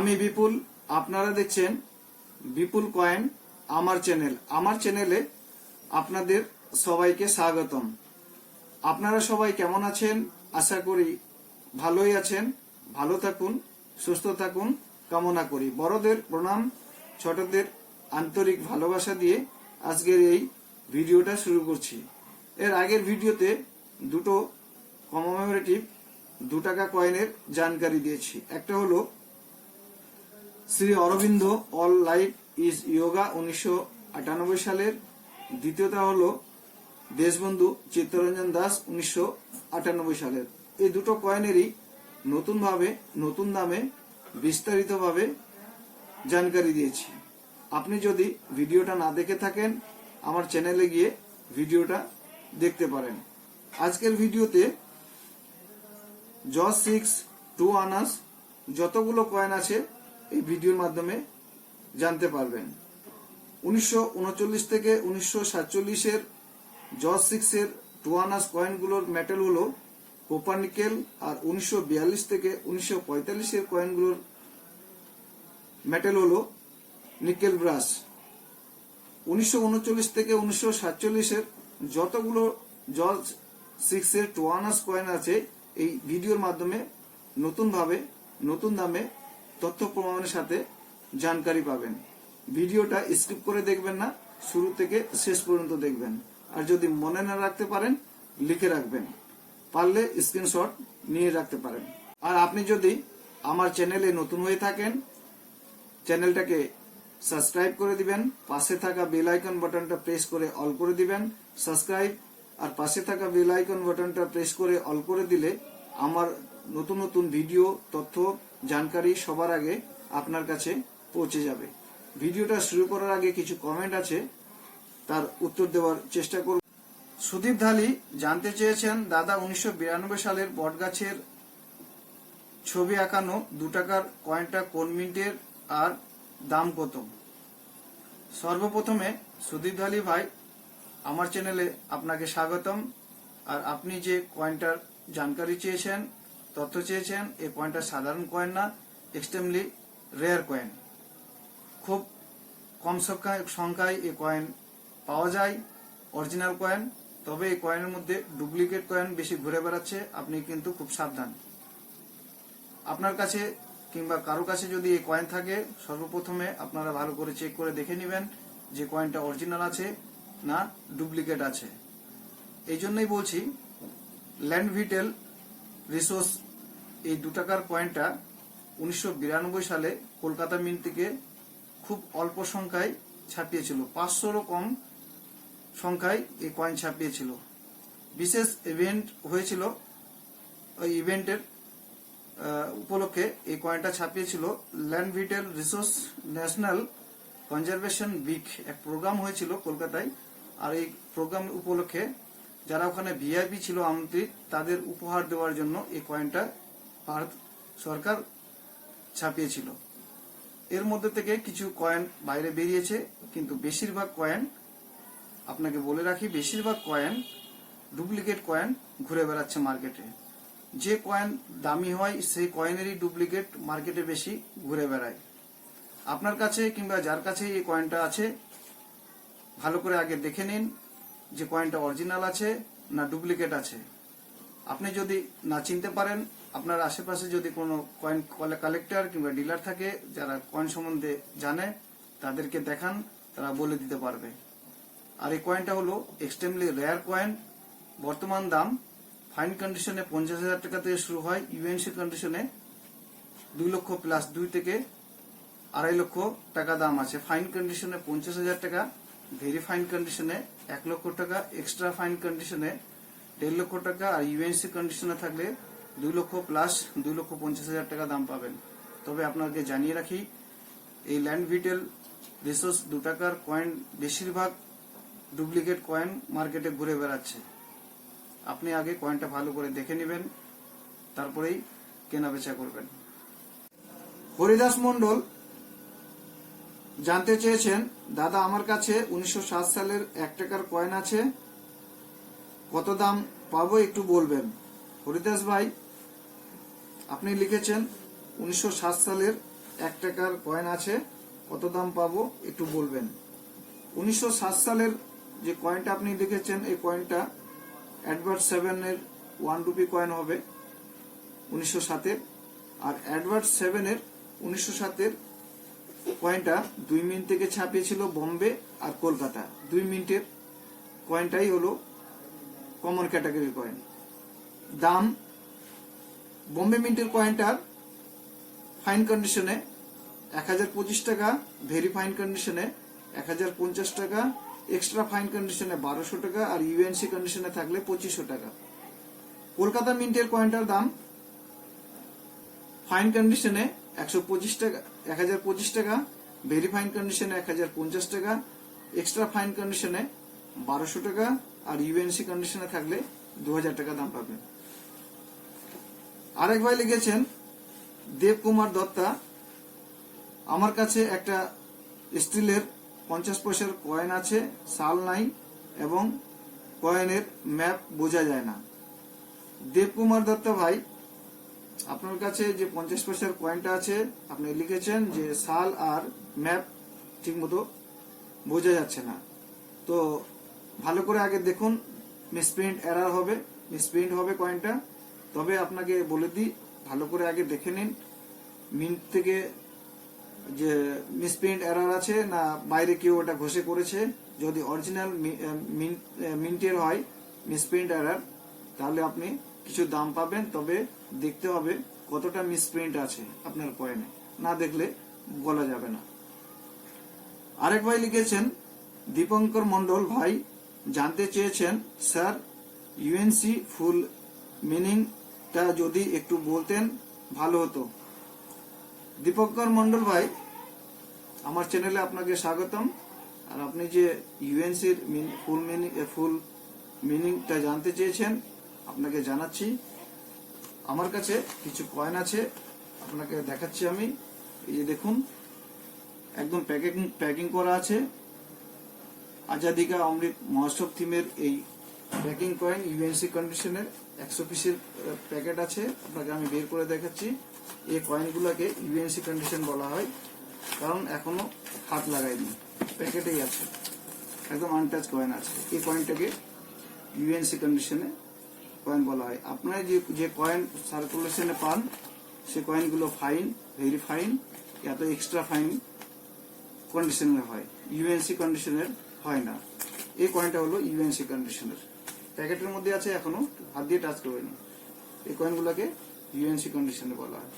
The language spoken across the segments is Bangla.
আমি বিপুল, আপনারা দেখছেন বিপুল কয়েন, আমার চ্যানেল। আমার চ্যানেলে আপনাদের সবাইকে স্বাগতম। আপনারা সবাই কেমন আছেন? আশা করি ভালোই আছেন। ভালো থাকুন, সুস্থ থাকুন, কামনা করি। বড়দের প্রণাম, ছোটদের আন্তরিক ভালোবাসা দিয়ে আজকের এই ভিডিওটা শুরু করছি। এর আগের ভিডিওতে দুটো কমেমোরেটিভ দু টাকা কয়েনের জানকারি দিয়েছি। একটা হলো Shri Aurobindo all life is yoga উনিশশো আটানব্বই সালের দ্বিতীয়টা হলো দেশবন্ধু চিত্তরঞ্জন দাস উনিশশো আটানব্বই সালের। এই দুটো কয়েনেরই নতুনভাবে, নতুন দামে বিস্তারিতভাবে জানকারি দিয়েছি। আপনি যদি ভিডিওটা না দেখে থাকেন, আমার চ্যানেলে গিয়ে ভিডিওটা দেখতে পারেন। আজকের ভিডিওতে জজ সিক্স টু আনাস যতগুলো কয়েন আছে এই ভিডিওর মাধ্যমে জানতে পারবেন। উনিশশো উনচল্লিশ থেকে উনিশশো সাতচল্লিশের জজ সিক্সের টু আনাস কয়েনগুলোর মেটেল হলো কোপার নিকেল আর উনিশশো বিয়াল্লিশ থেকে উনিশশো পঁয়তাল্লিশের কয়েনগুলোর মেটেল হলো নিকেল ব্রাশ উনিশশো থেকে উনিশশো সাতচল্লিশের যতগুলো জর্জ সিক্সের টু আনাস কয়েন আছে, এই ভিডিওর মাধ্যমে নতুনভাবে, নতুন দামে তথ্য প্রমাণের সাথে জানকারি পাবেন। ভিডিওটা স্কিপ করে দেখবেন না, শুরু থেকে শেষ পর্যন্ত দেখবেন। আর যদি মনে না রাখতে পারেন, লিখে রাখবেন। পারলে স্ক্রিনশট নিয়ে রাখতে পারেন। আর আপনি যদি আমার চ্যানেলে নতুন হয়ে থাকেন, চ্যানেলটাকে সাবস্ক্রাইব করে দিবেন, পাশে থাকা বেল আইকন বাটনটা প্রেস করে অল করে দিবেন, সাবস্ক্রাইব, আর পাশে থাকা বেল আইকন বাটনটা প্রেস করে অল করে দিলে আমার নতুন নতুন ভিডিও, তথ্য জানকারি সবার আগে আপনার কাছে পৌঁছে যাবে। ভিডিওটা শুরু করার আগে কিছু কমেন্ট আছে, তার উত্তর দেওয়ার চেষ্টা করব। সুদীপ ধালি জানতে চেয়েছেন, দাদা, উনিশশো বিরানব্বই সালের বটগাছের ছবি আঁকানো দু টাকার কয়েনটা কোন মিনিটের আর দাম কত? সর্বপ্রথমে, সুদীপ ধালি ভাই, আমার চ্যানেলে আপনাকে স্বাগতম। আর আপনি যে কয়েনটার জানকারি চেয়েছেন তথ্য চেয়েছেন এই কয়েনটা সাধারণ কয়েন না এক্সট্রিমলি রেয়ার কয়েন খুব কম সংখ্যায় সংখ্যায় এই কয়েন পাওয়া যায় অরিজিনাল কয়েন তবে এই কয়েনের মধ্যে ডুপ্লিকেট কয়েন বেশি ঘুরে বেড়াচ্ছে, আপনি কিন্তু খুব সাবধান। আপনার কাছে কিংবা কারও কাছে যদি এই কয়েন থাকে, সর্বপ্রথমে আপনারা ভালো করে চেক করে দেখে নেবেন যে কয়েনটা অরিজিনাল আছে না ডুপ্লিকেট আছে। এই জন্যই বলছি ল্যান্ড ভিটেল রিসোর্স এই দু টাকার কয়েনটা উনিশশো বিরানব্বই সালে কলকাতা মিন্ট থেকে খুব অল্প সংখ্যায় ছাপিয়েছিল। পাঁচশোরও কম সংখ্যায় এই কয়েন ছাপিয়েছিল। বিশেষ ইভেন্ট হয়েছিল, ওই ইভেন্টের উপলক্ষে এই কয়েনটা ছাপিয়েছিল land vital resource national conservation week এক প্রোগ্রাম হয়েছিল কলকাতায়, আর এই প্রোগ্রাম উপলক্ষে যারা ওখানে ভিআইপি ছিল আমন্ত্রিত, তাদের উপহার দেওয়ার জন্য এই কয়েনটা ভারত সরকার ছাপিয়েছিল। এর মধ্যে থেকে কিছু কয়েন বাইরে বেরিয়েছে, কিন্তু বেশিরভাগ কয়েন আপনাকে বলে রাখি, বেশিরভাগ কয়েন ডুপ্লিকেট কয়েন ঘুরে বেড়াচ্ছে মার্কেটে যে কয়েন দামি হয়, সেই কয়েনেরই ডুপ্লিকেট মার্কেটে বেশি ঘুরে বেড়ায়। আপনার কাছে কিংবা যার কাছে এই কয়েনটা আছে, ভালো করে আগে দেখে নিন। যে কয়েনটা অরিজিনাল আছে না ডুপ্লিকেট আছে। আপনি যদি না চিনতে পারেন, আপনার আশেপাশে যদি কোনো কয়েন কালেক্টর কিংবা ডিলার থাকে, যারা কয়েন সম্বন্ধে জানে, তাদেরকে দেখান, তারা বলে দিতে পারবে। আর এই কয়েনটা হলো এক্সট্রিমলি রেয়ার কয়েন বর্তমান দাম ফাইন কন্ডিশনে পঞ্চাশ হাজার টাকা থেকে শুরু হয় ইউএনসি কন্ডিশনে দুই লক্ষ প্লাস দুই থেকে আড়াই লক্ষ টাকা দাম আছে। ফাইন কন্ডিশনে পঞ্চাশ হাজার টাকা ভেরি ফাইন কন্ডিশনে এক লক্ষ টাকা এক্সট্রা ফাইন কন্ডিশনে দেড় লক্ষ টাকা আর ইউএনসি কন্ডিশনে থাকলে দুই লক্ষ প্লাস দুই লক্ষ পঞ্চাশ হাজার টাকা দাম পাবেন। তবে আপনাকে জানিয়ে রাখি, এই ল্যান্ড ভিটেল রিসোর্স দু টাকার কয়েন বেশিরভাগ ডুপ্লিকেট কয়েন মার্কেটে ঘুরে বেড়াচ্ছে। আপনি আগে কয়েনটা ভালো করে দেখে নেবেন, তারপরেই কেনা বেচা করবেন। হরিদাস মন্ডল জানতে চেয়েছেন, দাদা আমার কাছে উনিশশো সাত সালের এক টাকার কয়েন আছে। কত দাম পাবো একটু বলবেন? হরিদাস ভাই, আপনি লিখেছেন উনিশশো সাত সালের এক টাকার কয়েন আছে, কত দাম পাবো একটু বলবেন? উনিশশো সাত সালের যে কয়েনটা আপনি লিখেছেন, এই কয়েনটা অ্যাডভার্ট সেভেনের ওয়ান রুপি কয়েন হবে, উনিশশো সাতের। আর অ্যাডভার্ট সেভেনের উনিশশো সাতের কয়েনটা দুই মিনিট থেকে ছাপিয়েছিল বোম্বে আর কলকাতা। দুই মিনিটের কয়েনটাই হলো কমন ক্যাটাগরি কয়েন দাম, বোম্বে মিন্টের কয়েনটার ফাইন কন্ডিশনে এক হাজার পঁচিশ টাকা ভেরি ফাইন কন্ডিশনে এক হাজার পঞ্চাশ টাকা এক্সট্রা ফাইন কন্ডিশনে বারোশো টাকা আর ইউএনসি কন্ডিশনে থাকলে পঁচিশশো টাকা। কলকাতা মিন্টের কয়েনটার দাম ফাইন কন্ডিশনে একশো পঁচিশ টাকা, এক হাজার পঁচিশ টাকা ভেরি ফাইন কন্ডিশনে এক হাজার পঞ্চাশ টাকা এক্সট্রা ফাইন কন্ডিশনে বারোশো টাকা, আর ইউএনসি কন্ডিশনে থাকলে দু হাজার টাকা দাম পাবেন। আরেক ভাই লিখেছেন, দেব কুমার দত্তা, আমার কাছে একটা স্টিলের পঞ্চাশ পয়সার কয়েন আছে, সাল নাই, এবং কয়েনের ম্যাপ বোঝা যায় না। দেবকুমার দত্ত ভাই আপনার কাছে যে পঞ্চাশ পয়সার কয়েনটা আছে, আপনি লিখেছেন যে সাল আর ম্যাপ ঠিকমতো বোঝা যাচ্ছে না। তো ভালো করে আগে দেখুন মিসপ্রিন্ট এরার হবে মিসপ্রিন্ট হবে কয়েনটা তবে আপনাকে বলে দিই, ভালো করে আগে দেখে নিন মিন্ট থেকে যে মিসপ্রিন্ট এরার আছে না বাইরে কেউ ওটা ঘষে করেছে, যদি অরিজিনাল মিন্টের হয় মিসপ্রিন্ট এরার তাহলে আপনি কিছু দাম পাবেন, তবে দেখতে হবে কতটা মিসপ্রিন্ট আছে আপনার কয়েনে না দেখলে বলা যাবে না। আরেক ভাই লিখেছেন, দীপঙ্কর মন্ডল ভাই, জানতে চেয়েছেন, স্যার ইউএনসি ফুল মিনিংটা যদি একটু বলতেন, ভালো হতো। দীপঙ্কর মন্ডল ভাই, আমার চ্যানেলে আপনাকে স্বাগতম। আর আপনি যে ইউএনসির ফুল মিনিং ফুল মিনিংটা জানতে চেয়েছেন আপনাকে জানাচ্ছি। আমার কাছে কিছু কয়েন আছে, আপনাকে দেখাচ্ছি আমি। এই যে দেখুন, একদম প্যাকিং প্যাকিং করা আছে। আজাদিকা অমৃত মহোৎসব থিমের এই প্যাকিং কয়েন ইউএনসি কন্ডিশনের একশো পিসের প্যাকেট আছে। আপনাকে আমি বের করে দেখাচ্ছি। এই কয়েনগুলোকে ইউএনসি কন্ডিশন বলা হয়। কারণ এখনও হাত লাগাইনি। প্যাকেটেই আছে। একদম আনটাচ কয়েন আছে। এই কয়েনটাকে ইউএনসি কন্ডিশনে কয়েন বলা হয়। আপনারা যে যে কয়েন সার্কুলেশনে পান, সে কয়েনগুলো ফাইন ভেরি ফাইন এত এক্সট্রা ফাইন কন্ডিশনের হয়। ইউএনসি কন্ডিশনের হয় না। এই কয়েনটা হলো ইউএনসি কন্ডিশনের প্যাকেটের মধ্যে আছে এখনও, হাত দিয়ে টাচ করবেন। এই কয়েনগুলোকে ইউএনসি কন্ডিশনে বলা হয়।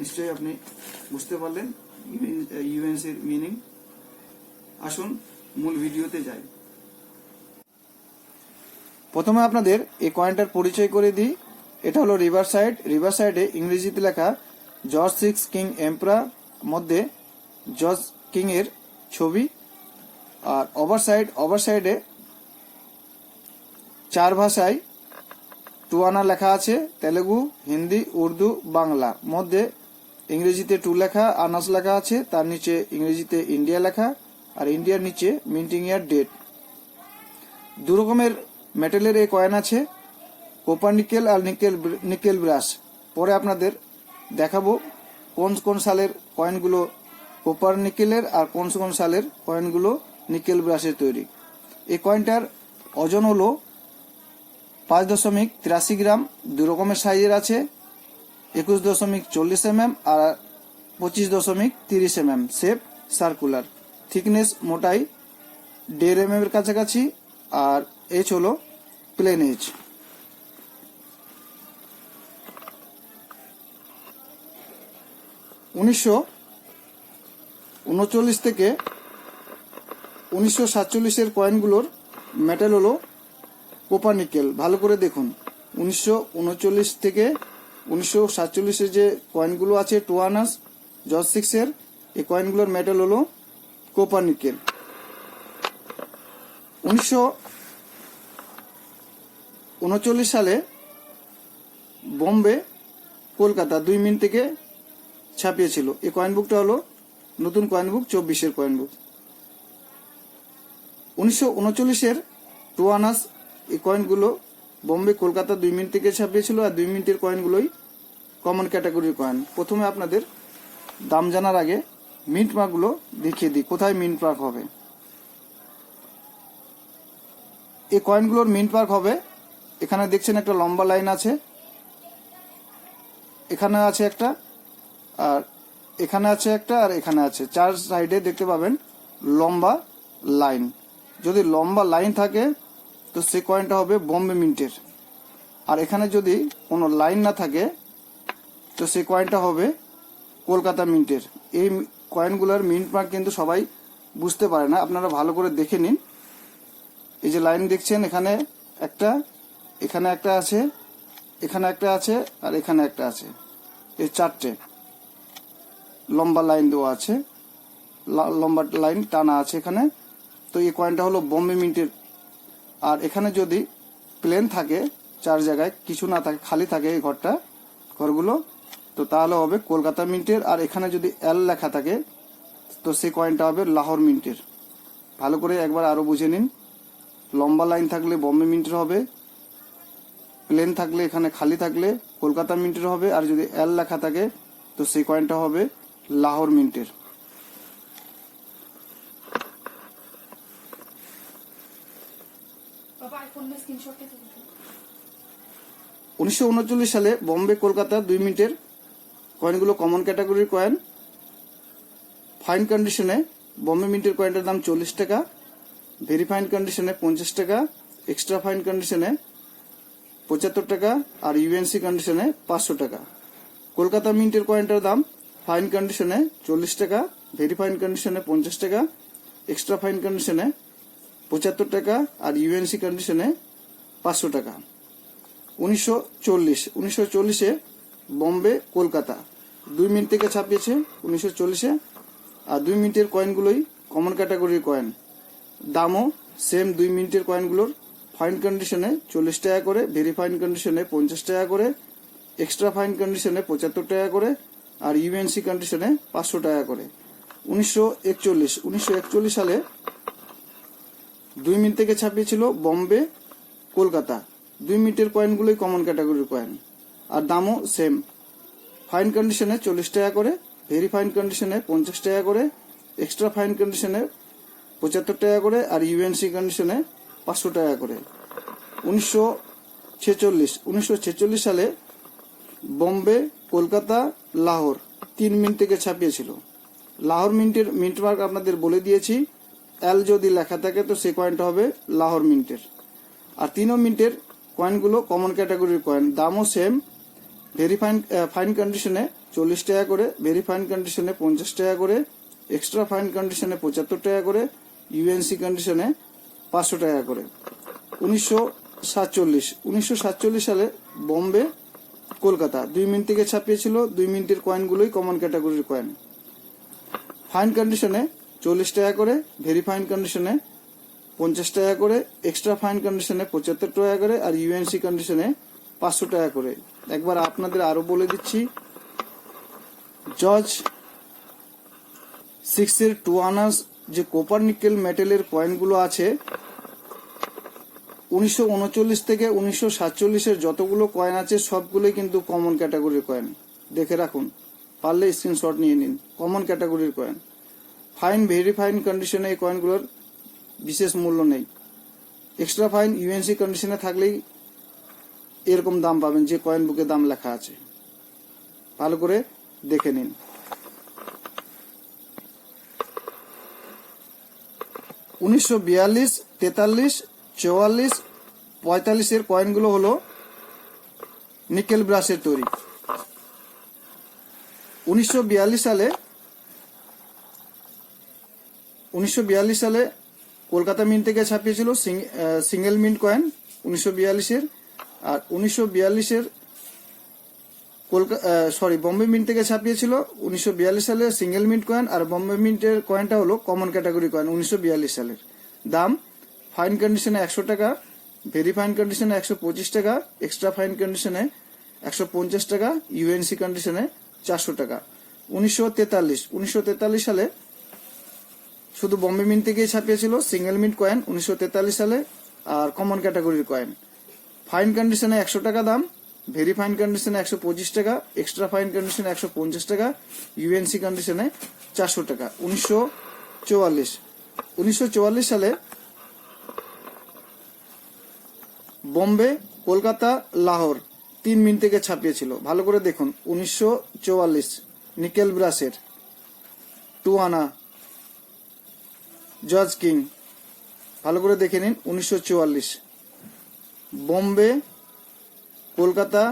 নিশ্চয়ই আপনি বুঝতে পারলেন ইউএনসির মিনিং আসুন মূল ভিডিওতে যাই। প্রথমে আপনাদের এই কয়েনটার পরিচয় করে দিই। এটা হলো রিভার সাইড রিভার সাইডে ইংরেজিতে লেখা জর্জ সিক্স কিং এম্পরা মধ্যে জর্জ কিং এর ছবি। আর ওভার সাইড ওভার সাইডে চার ভাষায় টুয়ানা লেখা আছে, তেলেগু, হিন্দি, উর্দু, বাংলা। মধ্যে ইংরেজিতে টু লেখা আনাস লেখা আছে, তার নিচে ইংরেজিতে ইন্ডিয়া লেখা, আর ইন্ডিয়ার নিচে মিন্টিং ইয়ার ডেট দু রকমের মেটেলের এই কয়েন আছে। কোপার নিকেল আর নিকেল নিকেল ব্রাশ পরে আপনাদের দেখাবো কোন কোন সালের কয়েনগুলো কোপার নিকেলের আর কোন কোন সালের কয়েনগুলো নিকেল ব্রাশের তৈরি। এই কয়েনটার ওজন হলো পাঁচ দশমিক তিরাশি গ্রাম দু রকমের সাইজের আছে, একুশ দশমিক চল্লিশ এম আর পঁচিশ দশমিক তিরিশ এম শেপ সার্কুলার থিকনেস মোটাই দেড় এম এর কাছাকাছি আর এইচ হলো প্লেন এইচ উনিশশো উনচল্লিশ থেকে উনিশশো সাতচল্লিশের কয়েনগুলোর মেটাল হলো কোপার নিকেল ভালো করে দেখুন। উনিশশো উনচল্লিশ থেকে উনিশশো সাতচল্লিশের যে কয়েনগুলো আছে টুয়ানাস জজ সিক্সের এই কয়েনগুলোর মেটাল হলো কোপার নিকেল উনিশশো উনচল্লিশ সালে বোম্বে, কলকাতা দুই মিনিট থেকে ছাপিয়েছিল। এই কয়েন বুকটা হলো নতুন কয়েন বুক চব্বিশের কয়েন বুক উনিশশো উনচল্লিশের টুয়ানাস এই কয়েনগুলো বোম্বে, কলকাতা দুই মিনিট থেকে ছাপিয়েছিল আর দুই মিনিটের কয়েনগুলোই কমন ক্যাটাগরির কয়েন প্রথমে আপনাদের দাম জানার আগে মিন্ট মার্কগুলো দেখিয়ে দিই, কোথায় মিন্ট মার্ক হবে। এই কয়েনগুলোর মিন্ট মার্ক হবে। এখানে দেখছেন একটা লম্বা লাইন আছে। এখানে আছে একটা, আর এখানে আছে একটা, আর এখানে আছে। চার সাইডে দেখতে পাবেন লম্বা লাইন যদি লম্বা লাইন থাকে, তো সেই কয়েনটা হবে বম্বে মিন্টের আর এখানে যদি কোনো লাইন না থাকে, তো সেই কয়েনটা হবে কলকাতা মিন্টের এই কয়েনগুলোর মিন্ট মার্ক কিন্তু সবাই বুঝতে পারে না। আপনারা ভালো করে দেখে নিন। এই যে লাইন দেখছেন, এখানে একটা এখানে একটা আছে, এখানে একটা আছে, আর এখানে একটা আছে। এই চারটে। লম্বা লাইন দেওয়া আছে। লম্বা লাইন টানা আছে এখানে। তো এই কয়েনটা হলো বম্বে মিন্টের। আর এখানে যদি প্লেন থাকে, চার জায়গায়, কিছু না থাকে, খালি থাকে এই ঘরটা, ঘরগুলো, তো তাহলে হবে কলকাতা মিন্টের। আর এখানে যদি এল লেখা থাকে, তো সেই কয়েনটা হবে লাহোর মিন্টের। ভালো করে একবার আরও বুঝে নিন। লম্বা লাইন থাকলে বম্বে মিন্টের হবে প্লেন থাকলে এখানে খালি থাকলে কলকাতা মিন্টের হবে আর যদি এল লেখা থাকে তো সেই কয়েনটা হবে লাহোর মিন্টের। উনিশশো উনচল্লিশ সালে বম্বে কলকাতা দুই মিনিটের কয়েনগুলো কমন ক্যাটাগরির কয়েন ফাইন কন্ডিশনে বম্বে মিন্টের কয়েনটার দাম চল্লিশ টাকা। ভেরি ফাইন কন্ডিশনে পঞ্চাশ টাকা এক্সট্রা ফাইন কন্ডিশনে পঁচাত্তর টাকা আর ইউএনসি কন্ডিশনে পাঁচশো টাকা কলকাতা মিন্টের কয়েনটার দাম ফাইন কন্ডিশনে চল্লিশ টাকা ভেরি ফাইন কন্ডিশনে পঞ্চাশ টাকা এক্সট্রা ফাইন কন্ডিশনে পঁচাত্তর টাকা আর ইউএনসি কন্ডিশনে পাঁচশো টাকা উনিশশো চল্লিশ উনিশশো চল্লিশে বম্বে কলকাতা দুই মিনিট থেকে ছাপিয়েছে উনিশশো চল্লিশে আর দুই মিনিটের কয়েনগুলোই কমন ক্যাটাগরির কয়েন দামও সেম দুই মিনিটের কয়েনগুলোর ফাইন কন্ডিশনে চল্লিশ টাকা করে ভেরি ফাইন কন্ডিশনে পঞ্চাশ টাকা করে এক্সট্রা ফাইন কন্ডিশনে পঁচাত্তর টাকা করে আর ইউএনসি কন্ডিশনে পাঁচশো টাকা করে। উনিশশো একচল্লিশ উনিশশো একচল্লিশ সালে দুই মিনিট থেকে ছাপিয়েছিল বম্বে, কলকাতা। দুই মিনিটের কয়েনগুলোই কমন ক্যাটাগরির কয়েন আর দামও সেম ফাইন কন্ডিশনে চল্লিশ টাকা করে ভেরি ফাইন কন্ডিশনে পঞ্চাশ টাকা করে এক্সট্রা ফাইন কন্ডিশনে পঁচাত্তর টাকা করে আর ইউএনসি কন্ডিশনে পাঁচশো টাকা করে। উনিশশো ছেচল্লিশ উনিশশো ছেচল্লিশ সালে বোম্বে, কলকাতা, লাহোর তিন মিনিট থেকে ছাপিয়েছিল। লাহোর মিন্টের মিন্ট মার্ক আপনাদের বলে দিয়েছি। এল যদি লেখা থাকে তো সেই কয়েনটা হবে লাহোর মিন্টের। আর তিনও মিন্টের কয়েনগুলো কমন ক্যাটাগরির কয়েন দামও সেম ভেরি ফাইন ফাইন কন্ডিশনে চল্লিশ টাকা করে ভেরি ফাইন কন্ডিশনে পঞ্চাশ টাকা করে এক্সট্রা ফাইন কন্ডিশনে পঁচাত্তর টাকা করে ইউএনসি কন্ডিশনে পাঁচশো টাকা করে। উনিশশো সাতচল্লিশ। উনিশশো সাতচল্লিশ সালে বোম্বে, কলকাতা, দুই মিনিট থেকে ছাপিয়েছিল, দুই মিনিটের কয়েনগুলোই কমন ক্যাটাগরির কয়েন ফাইন কন্ডিশনে চল্লিশ টাকা করে ভেরি ফাইন কন্ডিশনে পঞ্চাশ টাকা করে এক্সট্রা ফাইন কন্ডিশনে পঁচাত্তর টাকা করে, আর ইউএনসি কন্ডিশনে পাঁচশো টাকা করে। একবার আপনাদের আরও বলে দিচ্ছি জর্জ সিক্সের টু আনার্স যে কোপার নিকেল মেটেলের কয়েনগুলো আছে, উনিশশো উনচল্লিশ থেকে উনিশশো সাতচল্লিশের যতগুলো কয়েন আছে, সবগুলোই কিন্তু কমন ক্যাটাগরির কয়েন দেখে রাখুন, পারলে স্ক্রিনশট নিয়ে নিন কমন ক্যাটাগরির কয়েন ফাইন ভেরি ফাইন কন্ডিশনে এই কয়েনগুলোর বিশেষ মূল্য নেই। এক্সট্রা ফাইন ইউএনসি কন্ডিশনে থাকলেই এরকম দাম পাবেন, যে কয়েন বুকে দাম লেখা আছে। ভালো করে দেখে নিন। উনিশশো বিয়াল্লিশ, তেতাল্লিশ, চুয়াল্লিশ, পঁয়তাল্লিশের কয়েনগুলো হলো নিকেল ব্রাশের তৈরি। উনিশশো বিয়াল্লিশ সালে, উনিশশো বিয়াল্লিশ সালে কলকাতা মিন্ট থেকে ছাপিয়েছিল সিঙ্গেল মিন্ট কয়েন উনিশশো বিয়াল্লিশের। আর উনিশশো বিয়াল্লিশের কলকাতা সরি বম্বে মিন্ট থেকে ছাপিয়েছিল উনিশশো বিয়াল্লিশ সালে সিঙ্গেল মিন্ট কয়েন আর বম্বে মিন্টের কয়েনটা হলো কমন ক্যাটাগরি কয়েন উনিশশো বিয়াল্লিশ সালের। দাম ফাইন কন্ডিশনে একশো টাকা ভেরি ফাইন কন্ডিশনে একশো পঁচিশ টাকা এক্সট্রা ফাইন কন্ডিশনে একশো পঞ্চাশ টাকা ইউএনসি কন্ডিশনে চারশো টাকা। উনিশশো তেতাল্লিশ উনিশশো তেতাল্লিশ সালে শুধু বম্বে মিন্ট থেকেই ছাপিয়েছিল সিঙ্গেল মিন্ট কয়েন উনিশশো তেতাল্লিশ সালে আর কমন ক্যাটাগরির কয়েন ফাইন কন্ডিশনে একশো টাকা দাম ভেরি ফাইন কন্ডিশনে একশো পঁচিশ টাকা, এক্সট্রা ফাইন কন্ডিশনে একশো পঞ্চাশ টাকা, ইউএনসি কন্ডিশনে চারশো টাকা। উনিশশো চুয়াল্লিশ। উনিশশো চুয়াল্লিশ সালে বোম্বে, কলকাতা, লাহোর তিন মিনিট থেকে ছাপিয়েছিল। ভালো করে দেখুন, উনিশশো চুয়াল্লিশ, নিকেল ব্রাসের টু আনা জর্জ কিং। ভালো করে দেখে নিন, উনিশশো চুয়াল্লিশ। বোম্বে কলকাতা,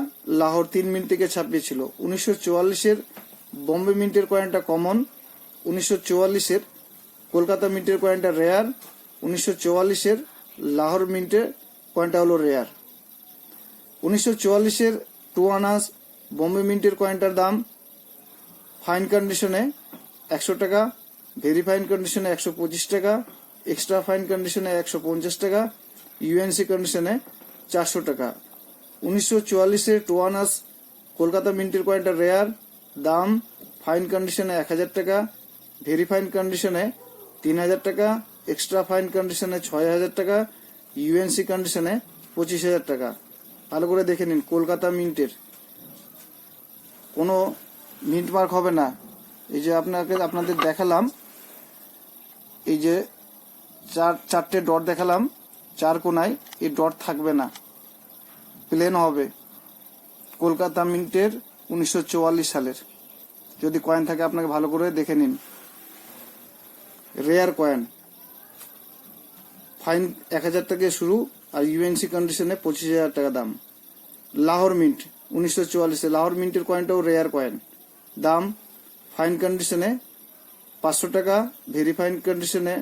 লাহোর তিন মিনিট থেকে ছাপিয়েছিল। উনিশশো চুয়াল্লিশের বম্বে মিন্টের কয়েনটা কমন উনিশশো চুয়াল্লিশের কলকাতা মিন্টের কয়েনটা রেয়ার উনিশশো চুয়াল্লিশের লাহোর মিন্টের কয়েনটা হলো রেয়ার উনিশশো চুয়াল্লিশের টু আনাস বম্বে মিন্টের কয়েনটার দাম ফাইন কন্ডিশনে একশো টাকা ভেরি ফাইন কন্ডিশনে একশো পঁচিশ টাকা এক্সট্রা ফাইন কন্ডিশনে একশো পঞ্চাশ টাকা ইউএনসি কন্ডিশনে চারশো টাকা। উনিশশো টুয়ানাস কলকাতা মিন্টের কয়েনটা রেয়ার। দাম ফাইন কন্ডিশনে এক হাজার টাকা, ভেরি ফাইন কন্ডিশনে তিন হাজার টাকা, এক্সট্রা ফাইন কন্ডিশনে ছয় হাজার টাকা, ইউএনসি কন্ডিশনে পঁচিশ হাজার টাকা। ভালো করে দেখে নিন কলকাতা মিন্টের। কোনো মিন্ট মার্ক হবে না। এই যে আপনাকে, আপনাদের দেখালাম, এই যে চার, চারটে ডট দেখালাম, চার কোনায় এই ডট থাকবে না। প্লেন হবে। কলকাতা মিন্টের উনিশশো চুয়াল্লিশ সালের। যদি কয়েন থাকে আপনাকে ভালো করে দেখে নিন। রেয়ার কয়েন ফাইন এক হাজার থেকে শুরু আর ইউএনসি কন্ডিশনে পঁচিশ হাজার টাকা দাম। লাহোর মিন্ট, উনিশশো চুয়াল্লিশে লাহোর মিন্টের কয়েনটাও রেয়ার কয়েন দাম ফাইন কন্ডিশনে পাঁচশো টাকা ভেরি ফাইন কন্ডিশনে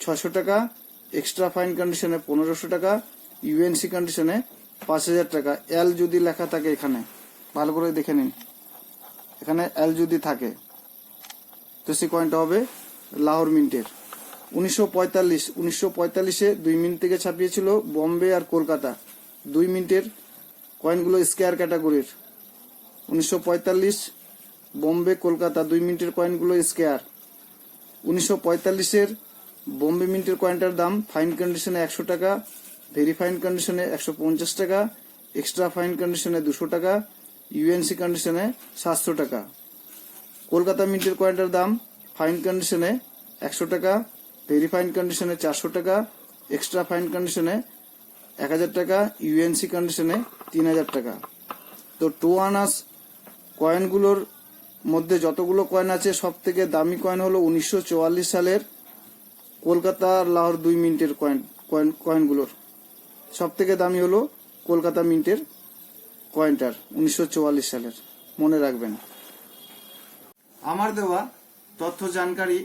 ছশো টাকা এক্সট্রা ফাইন কন্ডিশনে পনেরোশো টাকা ইউএনসি কন্ডিশনে পাঁচ হাজার টাকা। এল যদি লেখা থাকে এখানে, ভালো করে দেখে নিন। এখানে এল যদি থাকে, তো সেই কয়েনটা হবে লাহোর মিন্টের। উনিশশো পঁয়তাল্লিশ, উনিশশো পঁয়তাল্লিশে দুই মিনিট থেকে ছাপিয়েছিল বম্বে আর কলকাতা। দুই মিনিটের কয়েনগুলো স্কেয়ার ক্যাটাগরির উনিশশো পঁয়তাল্লিশ, বোম্বে, কলকাতা, দুই মিনিটের কয়েনগুলো স্কেয়ার উনিশশো পঁয়তাল্লিশের বোম্বে মিন্টের কয়েনটার দাম ফাইন কন্ডিশনে একশো টাকা। ভেরি ফাইন কন্ডিশনে একশো পঞ্চাশ টাকা, এক্সট্রা ফাইন কন্ডিশনে দুশো টাকা, ইউএনসি কন্ডিশনে সাতশো টাকা। কলকাতা মিন্টের কয়েনটার দাম ফাইন কন্ডিশনে একশো টাকা ভেরি ফাইন কন্ডিশনে চারশো টাকা, এক্সট্রা ফাইন কন্ডিশনে এক হাজার টাকা, ইউএনসি কন্ডিশনে তিন হাজার টাকা। তো টু আনাস কয়েনগুলোর মধ্যে যতগুলো কয়েন আছে সব থেকে দামি কয়েন হলো উনিশশো চুয়াল্লিশ সালের কলকাতা লাহোর দুই মিনিটের কয়েন কয়েন, কয়েনগুলোর। সব থেকে দামি হলো কলকাতা মিন্টের কয়েনটার, উনিশশো সালের। মনে রাখবেন। আমার দেওয়া তথ্য জানকারি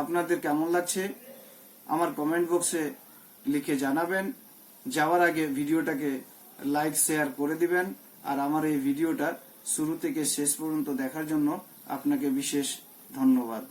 আপনাদের কেমন লাগছে, আমার কমেন্ট বক্সে লিখে জানাবেন। যাওয়ার আগে ভিডিওটাকে লাইক শেয়ার করে দিবেন। আর আমার এই ভিডিওটা শুরু থেকে শেষ পর্যন্ত দেখার জন্য আপনাকে বিশেষ ধন্যবাদ।